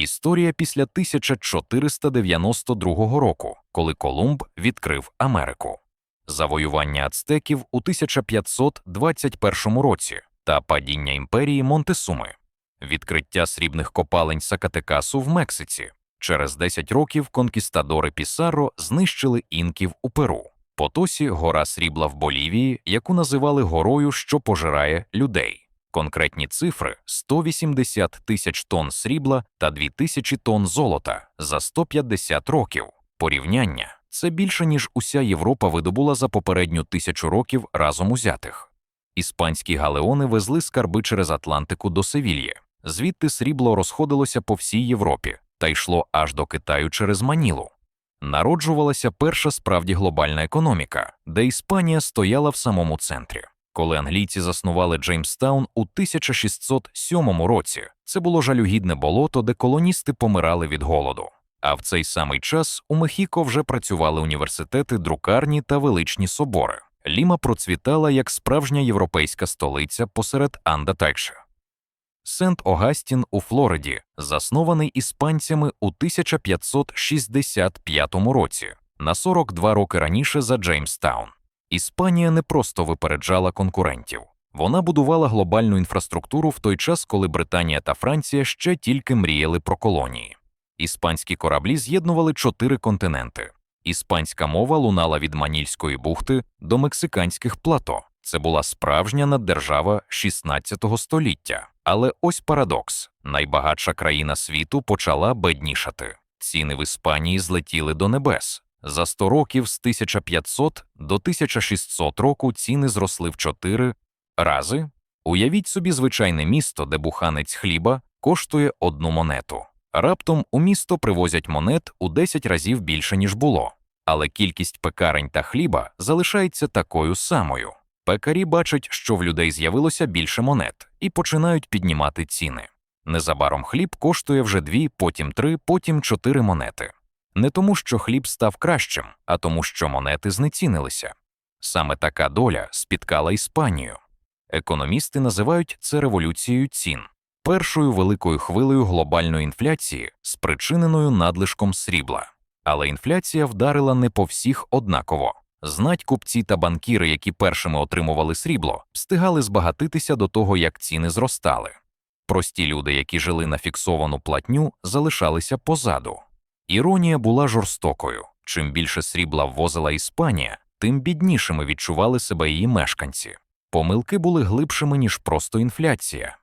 Історія після 1492 року, коли Колумб відкрив Америку, завоювання ацтеків у 1521 році та падіння імперії Монтесуми, відкриття срібних копалень Сакатекасу в Мексиці. Через 10 років конкістадори Пісарро знищили інків у Перу. Потосі гора срібла в Болівії, яку називали горою, що пожирає людей. Конкретні цифри 180 тисяч тонн срібла та 2000 тонн золота за 150 років. Порівняння це більше ніж уся Європа видобула за попередню тисячу років разом узятих. Іспанські галеони везли скарби через Атлантику до Севільї. Звідти срібло розходилося по всій Європі та йшло аж до Китаю через Манілу. Народжувалася перша справді глобальна економіка, де Іспанія стояла в самому центрі. Коли англійці заснували Джеймстаун у 1607 році, це було жалюгідне болото, де колоністи помирали від голоду. А в цей самий час у Мехіко вже працювали університети, друкарні та величні собори. Ліма процвітала як справжня європейська столиця посеред Анда Текше. Сент Огастін у Флориді, заснований іспанцями у 1565 році, на 42 роки раніше за Джеймстаун. Іспанія не просто випереджала конкурентів, вона будувала глобальну інфраструктуру в той час, коли Британія та Франція ще тільки мріяли про колонії. Іспанські кораблі з'єднували чотири континенти. Іспанська мова лунала від Манільської бухти до мексиканських плато. Це була справжня наддержава 16 століття. Але ось парадокс: найбагатша країна світу почала беднішати. Ціни в Іспанії злетіли до небес. За 100 років з 1500 до 1600 року ціни зросли в 4 рази. Уявіть собі звичайне місто, де буханець хліба коштує одну монету. Раптом у місто привозять монет у 10 разів більше, ніж було, але кількість пекарень та хліба залишається такою самою. Пекарі бачать, що в людей з'явилося більше монет, і починають піднімати ціни. Незабаром хліб коштує вже дві, потім три, потім чотири монети. Не тому, що хліб став кращим, а тому, що монети знецінилися. Саме така доля спіткала Іспанію. Економісти називають це революцією цін, першою великою хвилею глобальної інфляції, спричиненою надлишком срібла. Але інфляція вдарила не по всіх однаково. Знать купці та банкіри, які першими отримували срібло, встигали збагатитися до того, як ціни зростали. Прості люди, які жили на фіксовану платню, залишалися позаду. Іронія була жорстокою чим більше срібла ввозила Іспанія, тим біднішими відчували себе її мешканці. Помилки були глибшими, ніж просто інфляція.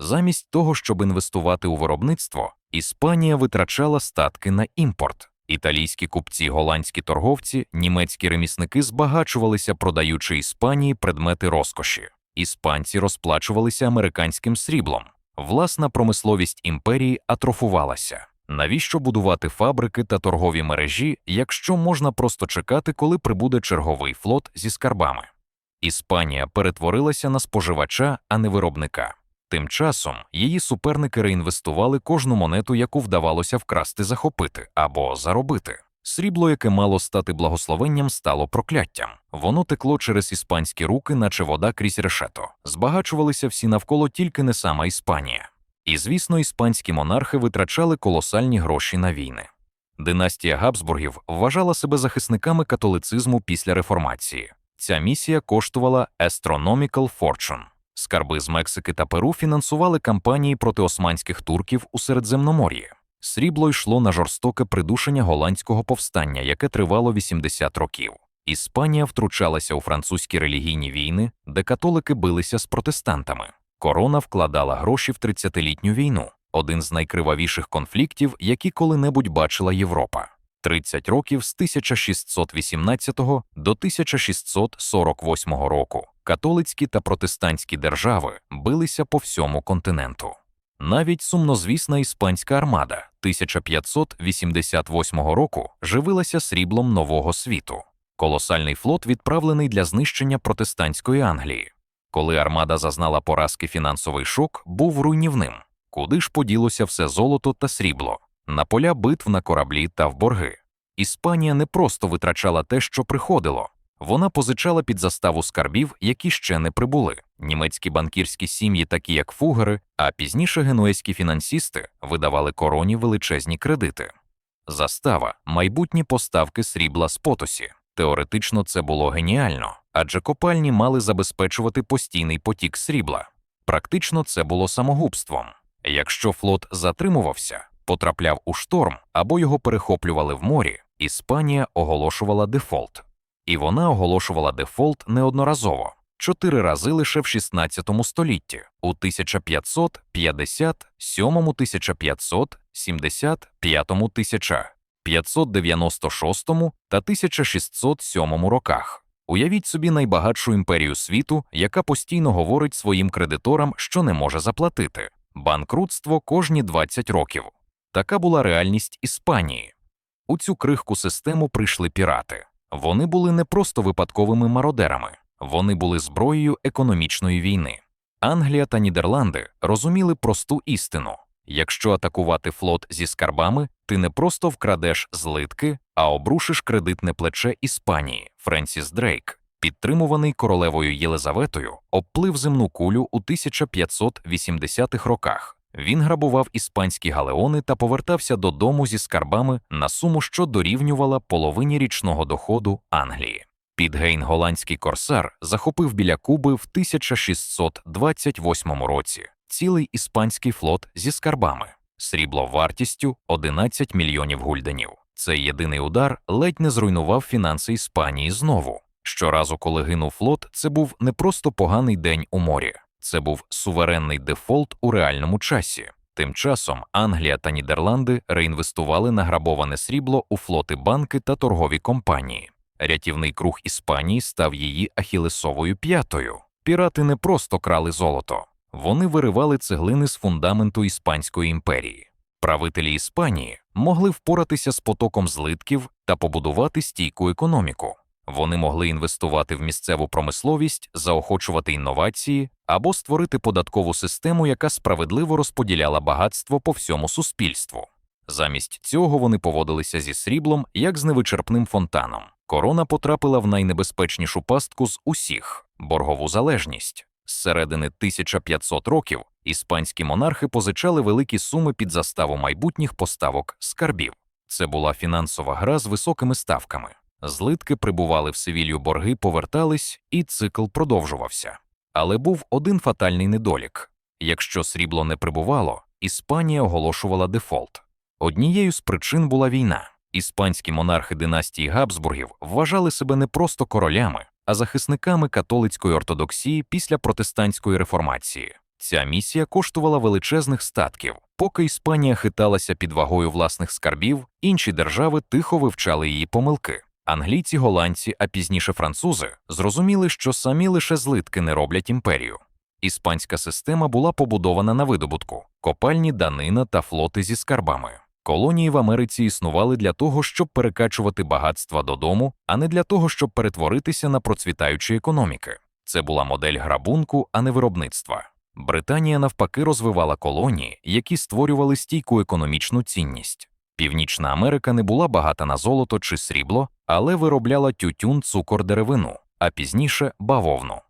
Замість того, щоб інвестувати у виробництво, Іспанія витрачала статки на імпорт. Італійські купці, голландські торговці, німецькі ремісники збагачувалися, продаючи Іспанії предмети розкоші. Іспанці розплачувалися американським сріблом. Власна промисловість імперії атрофувалася. Навіщо будувати фабрики та торгові мережі, якщо можна просто чекати, коли прибуде черговий флот зі скарбами? Іспанія перетворилася на споживача, а не виробника. Тим часом її суперники реінвестували кожну монету, яку вдавалося вкрасти захопити або заробити. Срібло, яке мало стати благословенням, стало прокляттям. Воно текло через іспанські руки, наче вода крізь решето. Збагачувалися всі навколо тільки не сама Іспанія. І, звісно, іспанські монархи витрачали колосальні гроші на війни. Династія Габсбургів вважала себе захисниками католицизму після реформації. Ця місія коштувала astronomical fortune. Скарби з Мексики та Перу фінансували кампанії проти османських турків у Середземномор'ї. Срібло йшло на жорстоке придушення голландського повстання, яке тривало 80 років. Іспанія втручалася у французькі релігійні війни, де католики билися з протестантами. Корона вкладала гроші в 30-літню війну, один з найкривавіших конфліктів, які коли-небудь бачила Європа. 30 років з 1618 до 1648 року католицькі та протестантські держави билися по всьому континенту. Навіть сумнозвісна іспанська армада 1588 року живилася сріблом нового світу. Колосальний флот відправлений для знищення протестантської Англії. Коли армада зазнала поразки, фінансовий шок був руйнівним. Куди ж поділося все золото та срібло, на поля битв на кораблі та в борги. Іспанія не просто витрачала те, що приходило, вона позичала під заставу скарбів, які ще не прибули. Німецькі банкірські сім'ї, такі як фугери, а пізніше генуезькі фінансісти видавали короні величезні кредити. Застава майбутні поставки срібла з потосі. Теоретично це було геніально, адже копальні мали забезпечувати постійний потік срібла. Практично це було самогубством. Якщо флот затримувався, потрапляв у шторм або його перехоплювали в морі, Іспанія оголошувала дефолт. І вона оголошувала дефолт неодноразово чотири рази лише в 16 столітті у 1557, 1575, 1596 та 1607 роках. Уявіть собі найбагатшу імперію світу, яка постійно говорить своїм кредиторам, що не може заплатити банкрутство кожні 20 років. Така була реальність Іспанії. У цю крихку систему прийшли пірати. Вони були не просто випадковими мародерами, вони були зброєю економічної війни. Англія та Нідерланди розуміли просту істину якщо атакувати флот зі скарбами, ти не просто вкрадеш злитки, а обрушиш кредитне плече Іспанії Френсіс Дрейк, підтримуваний королевою Єлизаветою, обплив земну кулю у 1580-х роках. Він грабував іспанські галеони та повертався додому зі скарбами на суму, що дорівнювала половині річного доходу Англії. Підгейн голландський корсар захопив біля Куби в 1628 році цілий іспанський флот зі скарбами, срібло вартістю 11 мільйонів гульденів. Цей єдиний удар ледь не зруйнував фінанси Іспанії знову. Щоразу, коли гинув флот, це був не просто поганий день у морі, це був суверенний дефолт у реальному часі. Тим часом Англія та Нідерланди реінвестували награбоване срібло у флоти банки та торгові компанії. Рятівний круг Іспанії став її ахілесовою п'ятою. Пірати не просто крали золото, вони виривали цеглини з фундаменту Іспанської імперії. Правителі Іспанії могли впоратися з потоком злитків та побудувати стійку економіку. Вони могли інвестувати в місцеву промисловість, заохочувати інновації або створити податкову систему, яка справедливо розподіляла багатство по всьому суспільству. Замість цього вони поводилися зі сріблом як з невичерпним фонтаном. Корона потрапила в найнебезпечнішу пастку з усіх боргову залежність. З середини 1500 років іспанські монархи позичали великі суми під заставу майбутніх поставок скарбів. Це була фінансова гра з високими ставками. Злитки прибували в Севілью борги, повертались, і цикл продовжувався. Але був один фатальний недолік якщо срібло не прибувало, Іспанія оголошувала дефолт. Однією з причин була війна. Іспанські монархи династії Габсбургів вважали себе не просто королями, а захисниками католицької ортодоксії після протестантської реформації. Ця місія коштувала величезних статків. Поки Іспанія хиталася під вагою власних скарбів, інші держави тихо вивчали її помилки. Англійці, голландці, а пізніше французи зрозуміли, що самі лише злитки не роблять імперію. Іспанська система була побудована на видобутку, копальні данина та флоти зі скарбами. Колонії в Америці існували для того, щоб перекачувати багатства додому, а не для того, щоб перетворитися на процвітаючі економіки. Це була модель грабунку, а не виробництва. Британія навпаки розвивала колонії, які створювали стійку економічну цінність. Північна Америка не була багата на золото чи срібло, але виробляла тютюн, цукор, деревину, а пізніше бавовну,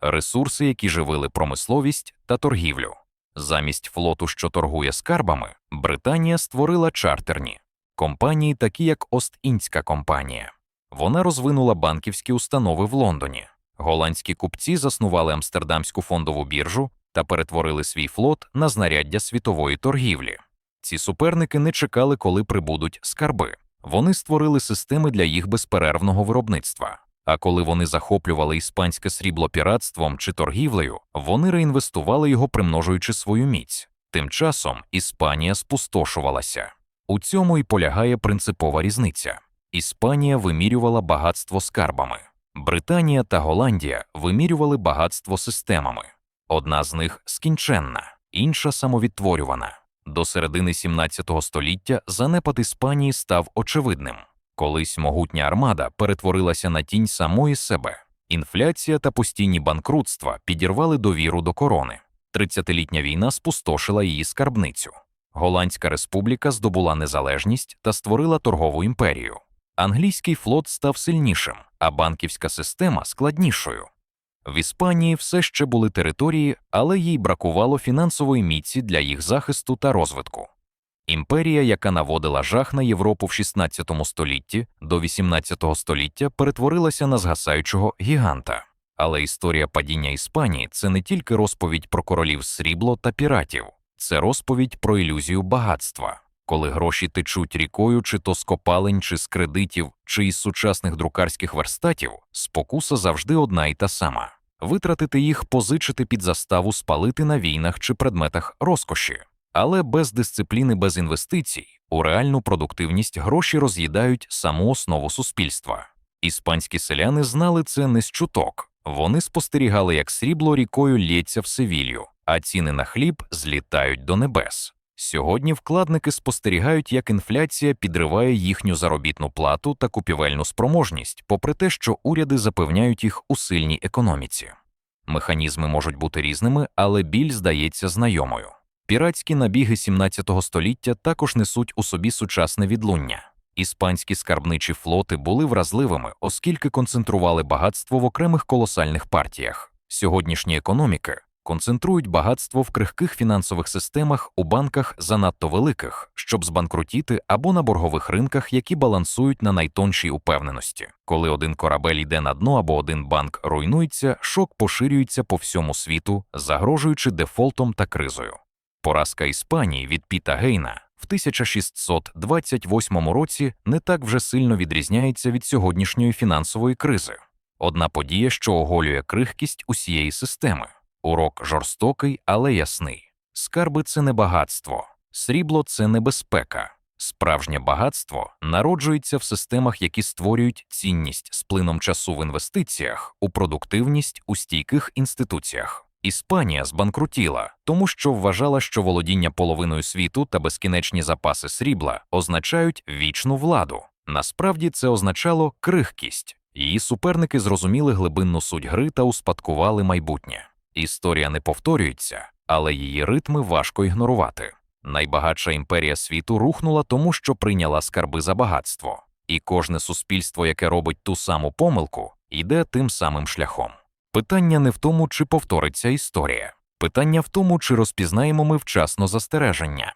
ресурси, які живили промисловість та торгівлю. Замість флоту, що торгує скарбами, Британія створила чартерні компанії, такі як Ост-Індська компанія. Вона розвинула банківські установи в Лондоні. Голландські купці заснували Амстердамську фондову біржу та перетворили свій флот на знаряддя світової торгівлі. Ці суперники не чекали, коли прибудуть скарби. Вони створили системи для їх безперервного виробництва. А коли вони захоплювали іспанське срібло піратством чи торгівлею, вони реінвестували його, примножуючи свою міць. Тим часом Іспанія спустошувалася. У цьому і полягає принципова різниця. Іспанія вимірювала багатство скарбами, Британія та Голландія вимірювали багатство системами. Одна з них скінченна, інша самовідтворювана. До середини 17 століття занепад Іспанії став очевидним. Колись могутня армада перетворилася на тінь самої себе. Інфляція та постійні банкрутства підірвали довіру до корони. Тридцятилітня війна спустошила її скарбницю. Голландська республіка здобула незалежність та створила торгову імперію. Англійський флот став сильнішим, а банківська система складнішою. В Іспанії все ще були території, але їй бракувало фінансової міці для їх захисту та розвитку. Імперія, яка наводила жах на Європу в 16 столітті до 18 століття, перетворилася на згасаючого гіганта. Але історія падіння Іспанії це не тільки розповідь про королів срібло та піратів, це розповідь про ілюзію багатства. Коли гроші течуть рікою, чи то з копалень, чи з кредитів, чи із сучасних друкарських верстатів, спокуса завжди одна і та сама витратити їх, позичити під заставу, спалити на війнах чи предметах розкоші. Але без дисципліни, без інвестицій у реальну продуктивність гроші роз'їдають саму основу суспільства. Іспанські селяни знали це не з чуток. Вони спостерігали, як срібло рікою лється в Севілью, а ціни на хліб злітають до небес. Сьогодні вкладники спостерігають, як інфляція підриває їхню заробітну плату та купівельну спроможність, попри те, що уряди запевняють їх у сильній економіці. Механізми можуть бути різними, але біль здається знайомою. Піратські набіги 17 століття також несуть у собі сучасне відлуння. Іспанські скарбничі флоти були вразливими, оскільки концентрували багатство в окремих колосальних партіях. Сьогоднішні економіки концентрують багатство в крихких фінансових системах у банках занадто великих, щоб збанкрутіти або на боргових ринках, які балансують на найтоншій упевненості. Коли один корабель йде на дно або один банк руйнується, шок поширюється по всьому світу, загрожуючи дефолтом та кризою. Поразка Іспанії від Піта Гейна в 1628 році не так вже сильно відрізняється від сьогоднішньої фінансової кризи. Одна подія, що оголює крихкість усієї системи. Урок жорстокий, але ясний. Скарби це не багатство, срібло це небезпека. Справжнє багатство народжується в системах, які створюють цінність з плином часу в інвестиціях, у продуктивність у стійких інституціях. Іспанія збанкрутіла, тому що вважала, що володіння половиною світу та безкінечні запаси срібла означають вічну владу. Насправді це означало крихкість. Її суперники зрозуміли глибинну суть гри та успадкували майбутнє. Історія не повторюється, але її ритми важко ігнорувати. Найбагатша імперія світу рухнула тому, що прийняла скарби за багатство, і кожне суспільство, яке робить ту саму помилку, йде тим самим шляхом. Питання не в тому, чи повториться історія, питання в тому, чи розпізнаємо ми вчасно застереження.